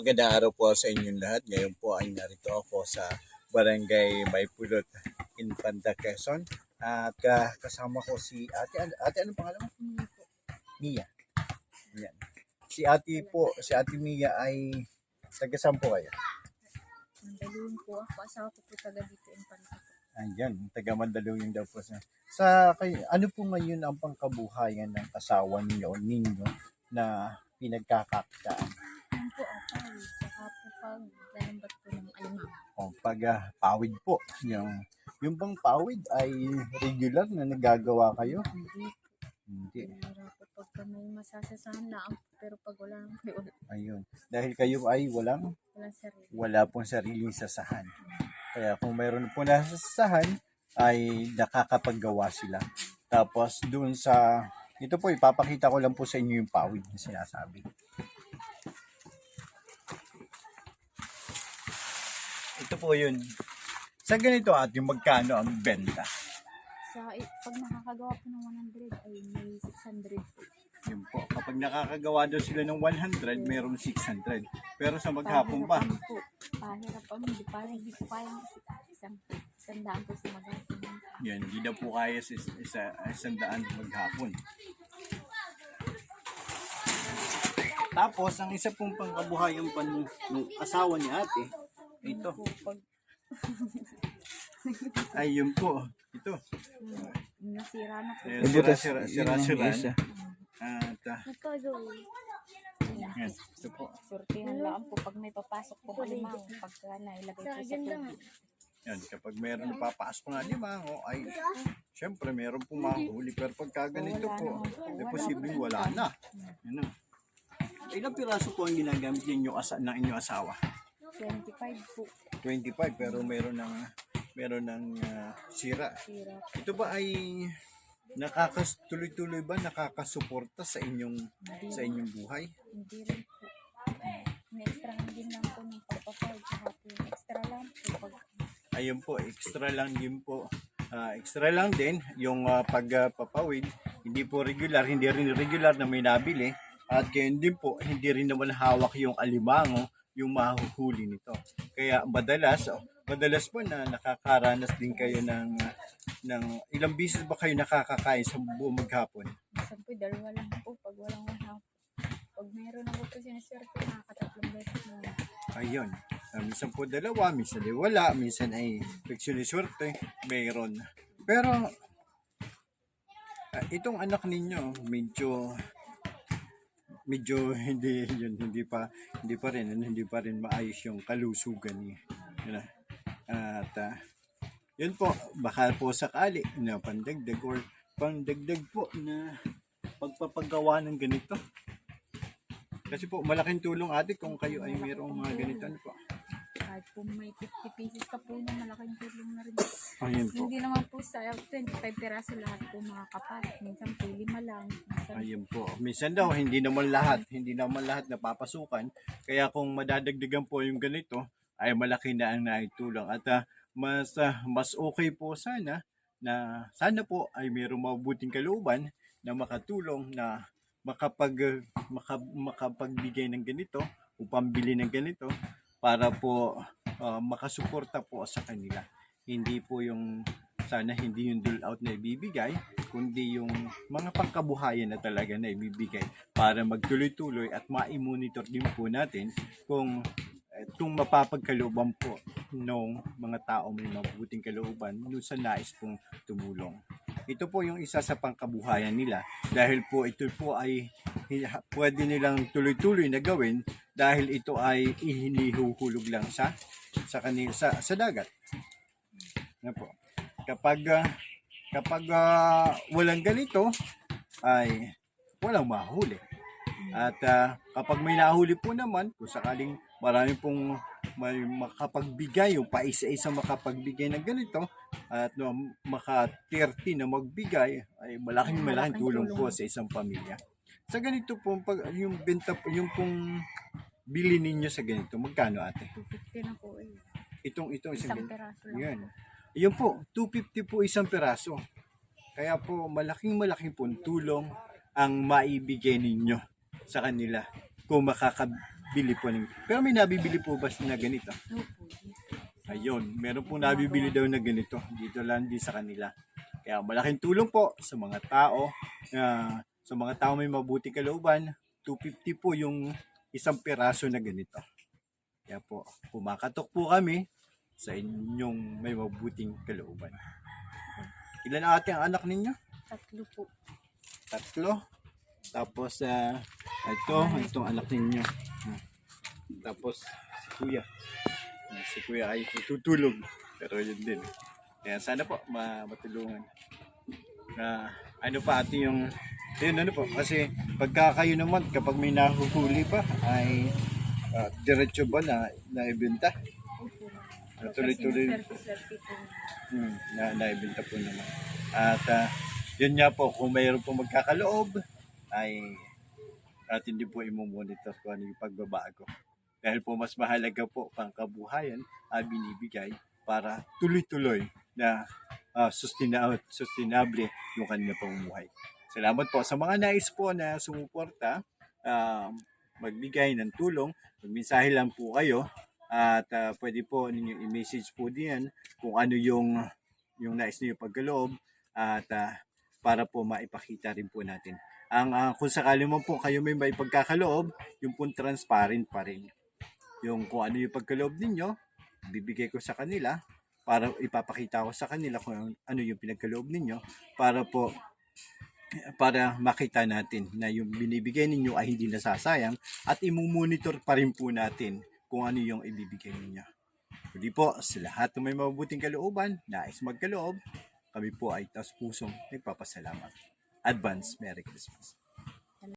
Magandang araw po sa inyong lahat. Ngayon po ay narito ako sa Barangay Maypulot, Infanta, Quezon. At ah, kasama ko si ate. Ano- Ate, anong pangalan mo? Mia. Yan. Si ate po, si ate Mia ay taga saan po kayo? Mandaluyong po ako. Asawa ko po taga dito in po. Ayan, taga Mandaluyong daw po sa sa kay ano po ngayon ang pangkabuhayan ng asawa niyo o ninyo na pinagkakakitaan? Saka po pag lalambat po ng alimang. O pag ah, pawid po, yung yung bang pawid ay regular na nagagawa kayo? Hindi po. Hindi. Po pagka may masasasahan lang. Pero pag wala nang Ayun. Dahil kayo ay walang walang sarili. wala pong sariling sasahan. Kaya kung mayroon po na sasahan, ay nakakapaggawa sila. Tapos doon sa, ito po ipapakita ko lang po sa inyo yung pawid na sinasabi. Ito po yun. Sa ganito at yung magkano ang benta. Sa, eh, pag nakakagawa po ng 100 ay may 600 po. Yun po. Kapag nakakagawa daw sila ng 100, mayroong 600. Pero sa maghapon pa, Pahirapan po. Pahirapan. Hindi pa rin. Hindi ko kayang isang, isang daan po sa maghapon. Yan, hindi na po kaya sa isa, isang daan maghapon. Tapos, ang isa pong pangkabuhayan pa ng, ng asawa ni ate, ito, Po, pag ay yun po. Ito. mm, nasira na po. Ayan, sira, sira, sira, sira. At, ah, Nagkagawin. yan, ito po. Sortihan lang po pag may papasok po kalimang. Pagka nailagay po sa tubig. Yan, kapag meron napapasok na limango, ay, syempre, meron pong mahuli. Pero pagka ganito po, ay posibleng wala na. Yan na. Ilang piraso po ang ginagamit ninyo asa, ng inyong asawa? 25 po. 25 pero meron ng meron ng ah, sira. Sira. Ito ba ay nakakas tuloy-tuloy ba nakakasuporta sa inyong sa inyong buhay? Hindi rin po. May extra din lang po ng pagpapawid. Saka po yung extra lang po. Pag Ayun po, extra lang din po. Ah, extra lang din yung ah, pagpapawid. Hindi po regular, hindi rin regular na may nabili. At gayon din po, hindi rin naman hawak yung alimango yung mahuhuli nito. Kaya madalas, oh, madalas po na nakakaranas din kayo ng ng ilang bisis ba kayo nakakakain sa buong maghapon? minsan po, dalawa lang po. Pag walang wala Pag meron ako po siniswerte, nakakatatlong beses na. Ayun. Ah, minsan po dalawa, minsan ay wala, minsan ay swerte, mayroon. Pero, ah, itong anak ninyo, medyo, medyo hindi, yun, hindi pa, hindi pa rin, ano, hindi pa rin maayos yung kalusugan niya. Yun. At, ah, yun po, baka po sakali na pandagdag or pandagdag po na pagpapagawa ng ganito. Kasi po, malaking tulong ate kung kayo ay mayroong mga ganito. Ano po? Kahit po may 50 pieces ka po na malaking tulong na rin. Ayun po. Hindi naman po sa 25 piraso lahat po mga kapat. Minsan po lima lang. Minsan Ayun po. Minsan daw, hindi naman lahat, hindi naman lahat napapasukan. Kaya kung madadagdagan po yung ganito, ay malaki na ang naitulong. At ah, mas, ah, mas okay po sana na sana po ay mayroong mabuting kalooban na makatulong na makapag maka, makapagbigay ng ganito o pambili ng ganito para po ah, makasuporta po sa kanila. Hindi po yung sana hindi yung dole out na ibibigay, kundi yung mga pangkabuhayan na talaga na ibibigay para magtuloy-tuloy at ma-monitor din po natin kung eh, itong mapapagkalooban po ng mga tao may mabuting kalooban nung sa nais pong tumulong. Ito po yung isa sa pangkabuhayan nila dahil po ito po ay pwede nilang tuloy-tuloy na gawin dahil ito ay ihinihuhulog lang sa sa kanil sa, sa dagat. Yan po. Kapag ah, kapag ah, walang ganito ay walang mahuli. At ah, kapag may nahuli po naman, kung sakaling marami pong may makapagbigay, yung paisa-isa makapagbigay ng ganito, at no, maka 30 na magbigay, ay malaking malaking tulong po sa isang pamilya. Sa ganito po, pag, yung benta po, yung pong bili ninyo sa ganito, magkano ate? 250 na po eh. Itong, itong isang Isang piraso lang Yan. po. Yun po, 250 po isang peraso. Kaya po, malaking malaking po tulong ang maibigay ninyo sa kanila kung makaka bili po ng... Pero may nabibili po ba na ganito? Dito. Ayun, meron po nabibili daw na ganito. Dito lang din sa kanila. Kaya malaking tulong po sa mga tao. na sa mga tao may mabuting kalooban, 250 po yung isang piraso na ganito. Kaya po, kumakatok po kami sa inyong may mabuting kalooban. Ilan ang ating anak ninyo? Tatlo po. Tatlo. Tapos, ah, ito, itong anak ninyo. Tapos, si Kuya. Ah, Si Kuya ay tutulog. Pero yun din. Kaya sana po, ma matulungan. Na, ano pa ate yung, yun ano po, kasi pagka kayo naman, kapag may nahuhuli pa, ay ah, diretso ba na naibenta? Ah, tuloy-tuloy. Hmm, na naibenta po naman. At ah, yun nga po, kung mayroon po magkakaloob, ay at hindi po imomonitor kung ano yung pagbabago. Dahil po mas mahalaga po pang kabuhayan ang binibigay para tuloy-tuloy na ah, sustina- sustainable yung kanila pamumuhay. Salamat po sa mga nais po na sumuporta, ah, magbigay ng tulong, magmensahe lang po kayo at ah, pwede po ninyo i-message po diyan kung ano yung yung nais niyo pagkaloob at ah, para po maipakita rin po natin. Ang ah, kung sakali mo po kayo may may pagkakaloob, yung po transparent pa rin. Yung kung ano yung pagkaloob ninyo, bibigay ko sa kanila para ipapakita ko sa kanila kung ano yung pinagkaloob ninyo para po para makita natin na yung binibigay ninyo ay hindi nasasayang at imumonitor pa rin po natin kung ano yung ibibigay ninyo. Hindi po, sa lahat ng may mabuting kalooban, nais magkaloob, kami po ay taos pusong nagpapasalamat. Advance Merry Christmas.